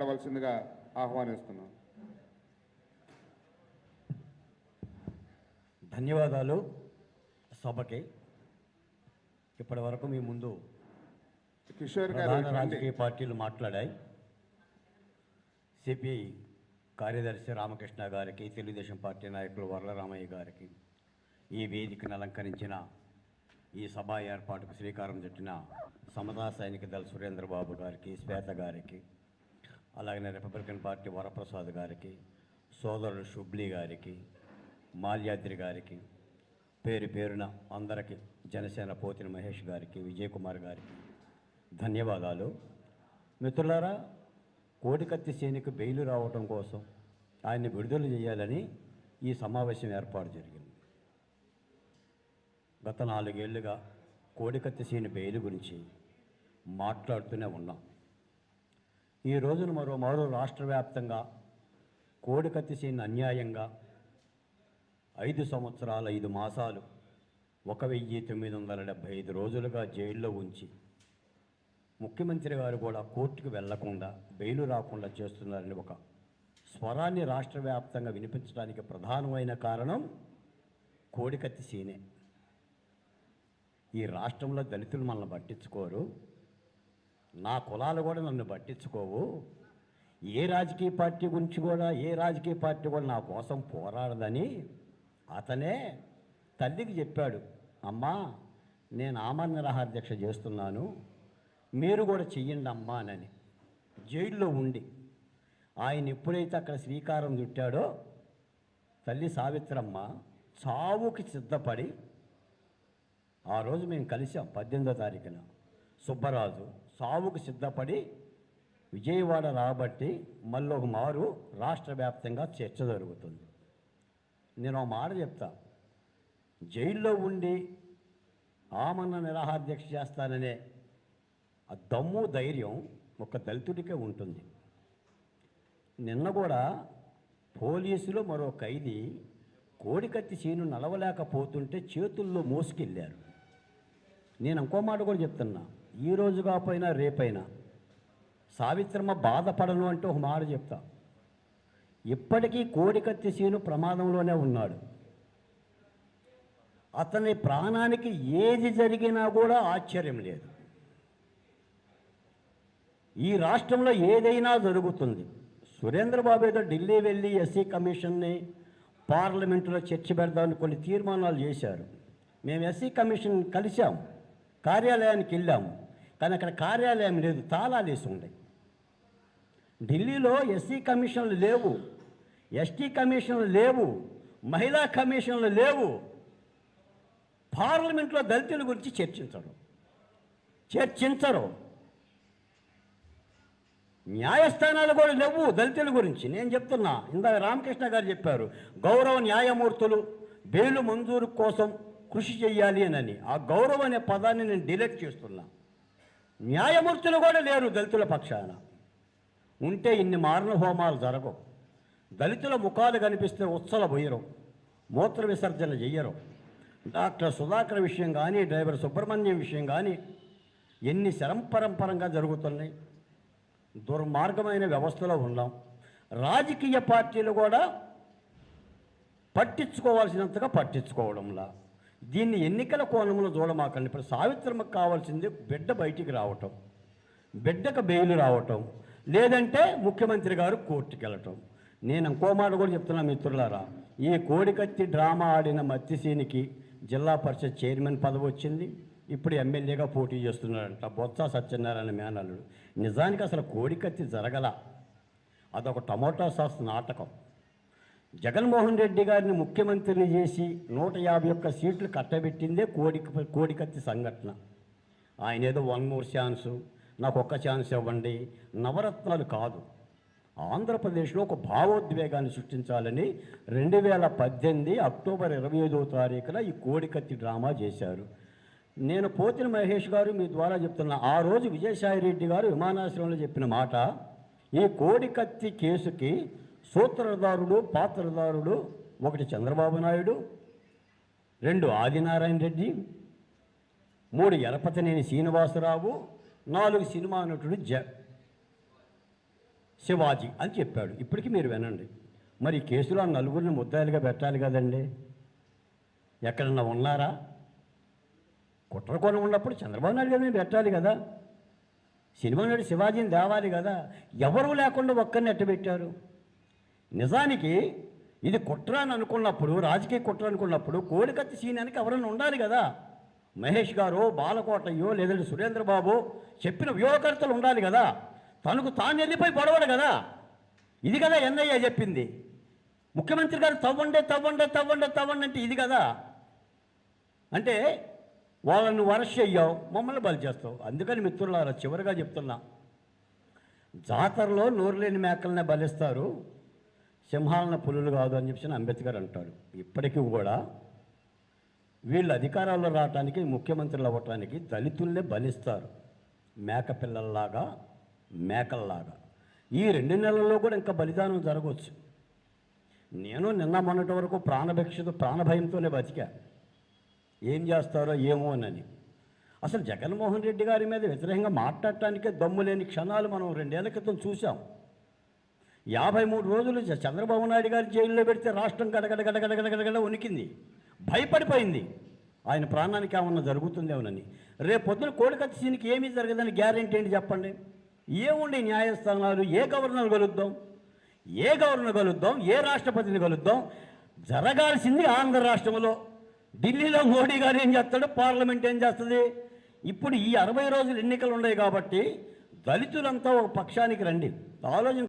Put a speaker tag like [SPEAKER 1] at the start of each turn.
[SPEAKER 1] మాట్లాడవలసిందిగా ఆహ్వానిస్తున్నాను
[SPEAKER 2] ధన్యవాదాలు సభకి ఇప్పటి వరకు మీ ముందు
[SPEAKER 1] కిషోర్ గారు.
[SPEAKER 2] రాజకీయ పార్టీలు మాట్లాడాయి సిపిఐ కార్యదర్శి రామకృష్ణ గారికి తెలుగుదేశం పార్టీ నాయకులు వరలరామయ్య గారికి ఈ వేదికను అలంకరించిన ఈ సభ ఏర్పాటుకు శ్రీకారం చుట్టిన సమతా సైనిక దళ సురేంద్రబాబు గారికి శ్వేత గారికి అలాగనే రిపబ్లికన్ పార్టీ వరప్రసాద్ గారికి సోదరుడు షుబ్లీ గారికి మాల్యాద్రి గారికి పేరు పేరున అందరికీ జనసేన పోతిన మహేష్ గారికి విజయ్ కుమార్ గారికి ధన్యవాదాలు. మిత్రులారా కోడికత్తి సేనికి బెయిలు రావటం కోసం ఆయన్ని విడుదల చేయాలని ఈ సమావేశం ఏర్పాటు జరిగింది. గత నాలుగేళ్ళుగా కోడికత్తి సేని బెయిలు గురించి మాట్లాడుతూనే ఉన్నాం. ఈ రోజున మరో మరో రాష్ట్ర వ్యాప్తంగా కోడికత్తి సేని అన్యాయంగా ఐదు సంవత్సరాల ఐదు మాసాలు ఒక వెయ్యి తొమ్మిది వందల డెబ్భై ఐదు రోజులుగా జైల్లో ఉంచి ముఖ్యమంత్రి గారు కూడా కోర్టుకు వెళ్ళకుండా బెయిలు రాకుండా చేస్తున్నారని ఒక స్వరాన్ని రాష్ట్ర వ్యాప్తంగా వినిపించడానికి ప్రధానమైన కారణం కోడికత్తి సీనే ఈ రాష్ట్రంలో దళితులు మనల్ని పట్టించుకోరు. నా కులాలు కూడా నన్ను పట్టించుకోవు. ఏ రాజకీయ పార్టీ గురించి కూడా ఏ రాజకీయ పార్టీ కూడా నా కోసం పోరాడదని అతనే తల్లికి చెప్పాడు. అమ్మా నేను ఆమర నిరాహార దీక్ష చేస్తున్నాను. మీరు కూడా చెయ్యండి అమ్మా అని జైల్లో ఉండి ఆయన ఎప్పుడైతే అక్కడ శ్రీకారం చుట్టాడో తల్లి సావిత్రమ్మ చావుకి సిద్ధపడి ఆ రోజు మేము కలిసాం పద్దెనిమిదో తారీఖున. సుబ్బరాజు సావుకు సిద్ధపడి విజయవాడ రాబట్టి మళ్ళీ ఒక మారు రాష్ట్ర వ్యాప్తంగా చర్చ జరుగుతుంది. నేను ఒక మాట చెప్తా. జైల్లో ఉండి ఆమన్న నిరాహార దీక్ష చేస్తాననే ఆ దమ్ము ధైర్యం ఒక దళితుడికే ఉంటుంది. నిన్న కూడా పోలీసులు మరో ఖైదీ కోడికత్తి చేను నలవలేకపోతుంటే చేతుల్లో మోసుకెళ్ళారు. నేను ఇంకో మాట కూడా చెప్తున్నా. ఈ రోజు కాకపోయినా రేపైనా సావిత్రమ్మ బాధపడను అంటే ఒక మాట చెప్తా. ఇప్పటికీ కోడికత్తి సీను ప్రమాదంలోనే ఉన్నాడు. అతని ప్రాణానికి ఏది జరిగినా కూడా ఆశ్చర్యం లేదు. ఈ రాష్ట్రంలో ఏదైనా జరుగుతుంది. సురేంద్రబాబు ఏదో ఢిల్లీ వెళ్ళి ఎస్సీ కమిషన్ని పార్లమెంటులో చర్చ పెడదామని కొన్ని తీర్మానాలు చేశారు. మేము ఎస్సీ కమిషన్ కలిసాం కార్యాలయానికి వెళ్ళాము కానీ అక్కడ కార్యాలయం లేదు తాళాలు వేసి ఉన్నాయి ఢిల్లీలో ఎస్సీ కమిషన్లు లేవు ఎస్టీ కమిషన్లు లేవు మహిళా కమిషన్లు లేవు. పార్లమెంట్లో దళితుల గురించి చర్చించరు. చర్చించరు. న్యాయస్థానాలు కూడా లేవు దళితుల గురించి. నేను చెప్తున్నా ఇందాక రామకృష్ణ గారు చెప్పారు గౌరవ న్యాయమూర్తులు బెయిలు మంజూరు కోసం కృషి చేయాలి అని. ఆ గౌరవ అనే పదాన్ని నేను డిలీట్ చేస్తున్నా. న్యాయమూర్తులు కూడా లేరు దళితుల పక్షాన. ఉంటే ఇన్ని మారణ హోమాలు జరగవు. దళితుల ముఖాలు కనిపిస్తే ఉత్సల పోయరు మూత్ర విసర్జన చెయ్యరు డాక్టర్ సుధాకర్ విషయం కానీ డ్రైవర్ సుబ్రహ్మణ్యం విషయం కానీ ఎన్ని శరంపరంపరంగా జరుగుతున్నాయి. దుర్మార్గమైన వ్యవస్థలో ఉన్నాం. రాజకీయ పార్టీలు కూడా పట్టించుకోవాల్సినంతగా పట్టించుకోవడంలా. దీన్ని ఎన్నికల కోణంలో చూడమాకండి. ఇప్పుడు సావిత్రమ్మకు కావాల్సింది బిడ్డ బయటికి రావటం బిడ్డకు బెయిల్ రావటం లేదంటే ముఖ్యమంత్రి గారు కోర్టుకి వెళ్ళటం. నేను ఇంకో మాట కూడా చెప్తున్నా మిత్రులారా ఈ కోడికత్తి డ్రామా ఆడిన మత్తిసేనికి జిల్లా పరిషత్ చైర్మన్ పదవి వచ్చింది. ఇప్పుడు ఎమ్మెల్యేగా పోటీ చేస్తున్నాడంట బొత్స సత్యనారాయణ మేనల్లుడు. నిజానికి అసలు కోడికత్తి జరగల అదొక టమోటా సాస్ నాటకం. జగన్మోహన్ రెడ్డి గారిని ముఖ్యమంత్రిని చేసి నూట యాభై ఒక్క సీట్లు కట్టబెట్టిందే కోడి కోడికత్తి సంఘటన. ఆయన ఏదో వన్ మోర్ ఛాన్సు నాకు ఒక్క ఛాన్స్ ఇవ్వండి నవరత్నాలు కాదు. ఆంధ్రప్రదేశ్లో ఒక భావోద్వేగాన్ని సృష్టించాలని రెండు వేల పద్దెనిమిది అక్టోబర్ ఇరవై ఐదవ తారీఖున ఈ కోడికత్తి డ్రామా చేశారు. నేను పోతిన మహేష్ గారు మీ ద్వారా చెప్తున్నా ఆ రోజు విజయసాయి రెడ్డి గారు విమానాశ్రయంలో చెప్పిన మాట ఈ కోడికత్తి కేసుకి సూత్రధారుడు పాత్రధారుడు ఒకటి చంద్రబాబు నాయుడు రెండు ఆదినారాయణ రెడ్డి మూడు ఎలపతినేని శ్రీనివాసరావు నాలుగు సినిమా నటుడు జ శివాజీ అని చెప్పాడు. ఇప్పటికీ మీరు వినండి. మరి కేసులో ఆ నలుగురిని ముద్దాయిలుగా పెట్టాలి కదండి. ఎక్కడన్నా ఉన్నారా? కుట్రకోణం ఉన్నప్పుడు చంద్రబాబు నాయుడు గారిని పెట్టాలి కదా. సినిమా నటుడు శివాజీని తేవాలి కదా. ఎవరు లేకుండా ఒక్కరిని ఎట్టబెట్టారు? నిజానికి ఇది కుట్ర అని అనుకున్నప్పుడు రాజకీయ కుట్ర అనుకున్నప్పుడు కోడికత్తి సీనానికి ఎవరైనా ఉండాలి కదా? మహేష్ గారు బాలకోటయ్యో లేదంటే సురేంద్రబాబు చెప్పిన వ్యూహకర్తలు ఉండాలి కదా? తనకు తాను వెళ్ళిపోయి పొడవడు కదా? ఇది కదా ఎన్ఐఏ చెప్పింది. ముఖ్యమంత్రి గారు తవ్వండే తవ్వండే తవ్వండే తవ్వండి అంటే ఇది కదా? అంటే వాళ్ళను వరస్ట్ చెయ్యావు మమ్మల్ని బలి చేస్తావు. అందుకని మిత్రులారా చివరిగా చెప్తున్నా. జాతరలో నోరు లేని మేకలనే బలిస్తారు. సింహాలన పులులు కాదు అని చెప్పి అంబేద్కర్ అంటాడు. ఇప్పటికీ కూడా వీళ్ళు అధికారాల్లో రావటానికి ముఖ్యమంత్రులు అవ్వటానికి దళితుల్నే బలిస్తారు. మేక పిల్లల్లాగా మేకల్లాగా. ఈ రెండు నెలల్లో కూడా ఇంకా బలిదానం జరగవచ్చు. నేను నిన్న మొన్నటి వరకు ప్రాణభిక్షతో ప్రాణభయంతోనే బతికా. ఏం చేస్తారో ఏమో అని అసలు జగన్మోహన్ రెడ్డి గారి మీద వ్యతిరేకంగా మాట్లాడటానికే దమ్ము లేని క్షణాలు మనం రెండేళ్ళ క్రితం చూసాం యాభై మూడు రోజులు చంద్రబాబు నాయుడు గారి జైల్లో పెడితే రాష్ట్రం గడగడ గడగడ ఉనికింది. భయపడిపోయింది. ఆయన ప్రాణానికి ఏమన్నా జరుగుతుందేమోనని రేపు పొద్దున కోడికత్తి సీనికి ఏమీ జరగదని గ్యారెంటీ ఏంటి చెప్పండి? ఏముండే న్యాయస్థానాలు ఏ గవర్నర్ కలుద్దాం ఏ గవర్నర్ కలుద్దాం ఏ రాష్ట్రపతిని కలుద్దాం జరగాల్సింది ఆంధ్ర రాష్ట్రంలో. ఢిల్లీలో మోడీ గారు ఏం చేస్తాడు? పార్లమెంట్ ఏం చేస్తుంది? ఇప్పుడు ఈ అరవై రోజులు ఎన్నికలు ఉన్నాయి కాబట్టి దళితులంతా ఒక పక్షానికి రండి. ఆలోచన